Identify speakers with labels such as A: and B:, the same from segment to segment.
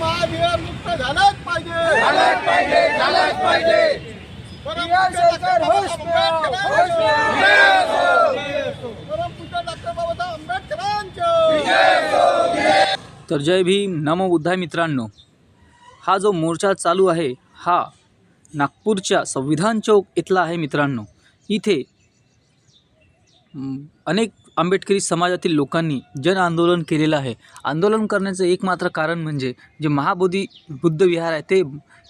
A: मुक्त झालाच पाहिजे
B: झालाच पाहिजे झालाच पाहिजे
A: परमपूज्य डॉक्टर बाबासाहेब
C: तर जय भीम नमो बुद्धाय मित्रांनो. हा जो मोर्चा चालू आहे हा नागपूरच्या संविधान चौक इथला आहे मित्रांनो. इथे अनेक आंबेडकरी समाजातील लोकांनी जन आंदोलन केलेलं आहे. आंदोलन करण्याचं एकमात्र कारण म्हणजे जे महाबोधी बुद्ध विहार आहे ते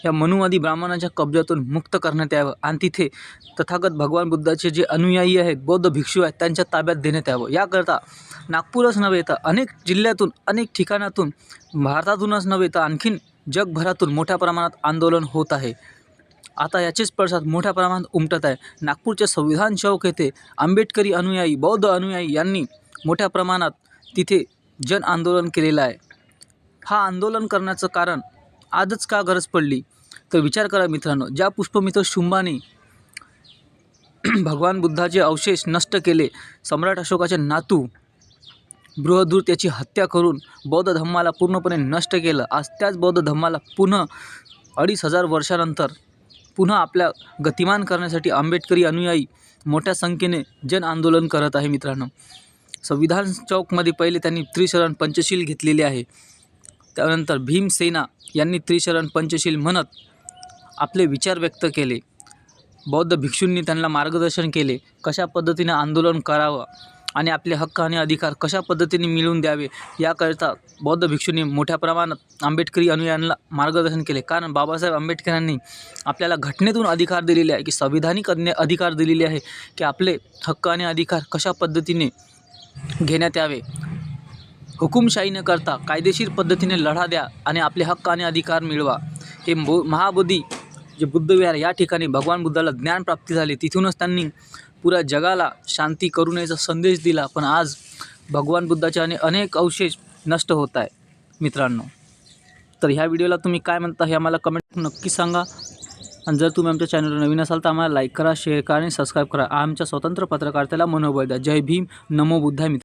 C: या मनुवादी ब्राह्मणाच्या कब्जातून मुक्त करण्यात यावं आणि तिथे तथागत भगवान बुद्धाचे जे अनुयायी आहेत बौद्ध भिक्षू आहेत त्यांच्या ताब्यात देण्यात यावं. याकरता नागपूरच नव्हे तर अनेक जिल्ह्यातून अनेक ठिकाणातून भारतातूनच नव्हे तर आणखीन जगभरातून मोठ्या प्रमाणात आंदोलन होत आहे. आता याचेच पडसाद मोठ्या प्रमाणात उमटत आहे नागपूरच्या संविधान चौक येथे आंबेडकरी अनुयायी बौद्ध अनुयायी यांनी मोठ्या प्रमाणात तिथे जन आंदोलन केलेलं आहे. हा आंदोलन करण्याचं कारण आजच का गरज पडली? तर विचार करा मित्रांनो ज्या पुष्पमित्र शुंभाने भगवान बुद्धाचे अवशेष नष्ट केले सम्राट अशोकाचे नातू बृहदूर याची हत्या करून बौद्ध धम्माला पूर्णपणे नष्ट केलं आज त्याच बौद्ध धम्माला पुन्हा अडीच हजार वर्षानंतर पुन्हा आपल्या गतिमान करण्यासाठी आंबेडकरी अनुयायी मोठ्या संख्येने जन आंदोलन करत आहे मित्रांनो. संविधान चौकमध्ये पहिले त्यांनी त्रिशरण पंचशील घेतलेले आहे. त्यानंतर भीमसेना यांनी त्रिशरण पंचशील म्हणत आपले विचार व्यक्त केले. बौद्ध भिक्षूंनी त्यांना मार्गदर्शन केले. कशा पद्धतीने आंदोलन करावं? आणि आपले हक्क आणि अधिकार कशा पद्धतीने मिळवून द्यावे याकरिता बौद्ध भिक्षूंनी मोठ्या प्रमाणात आंबेडकरी अनुयायांना मार्गदर्शन केले. कारण बाबासाहेब आंबेडकरांनी आपल्याला घटनेतून अधिकार दिलेले आहे की संविधानिक अधिकार दिलेले आहे की आपले हक्क आणि अधिकार कशा पद्धतीने घेण्यात यावे. हुकुमशाही न करता कायदेशीर पद्धतीने लढा द्या आणि आपले हक्क आणि अधिकार मिळवा. हे बो महाबोधी जे बुद्धविहार या ठिकाणी भगवान बुद्धाला ज्ञानप्राप्ती झाली तिथूनच त्यांनी पुऱ्या जगाला शांती करुणेचा संदेश दिला पण आज भगवान बुद्धाचे आणि अनेक अवशेष नष्ट होत आहे मित्रांनो. तर ह्या व्हिडिओला तुम्ही काय म्हणता हे आम्हाला कमेंट नक्की सांगा. आणि जर तुम्ही आमच्या चॅनलवर नवीन असाल तर आम्हाला लाईक करा शेअर करा आणि सबस्क्राईब करा. आमच्या स्वतंत्र पत्रकारितेला मनोबल द्या. जय भीम. नमो बुद्धा मित्र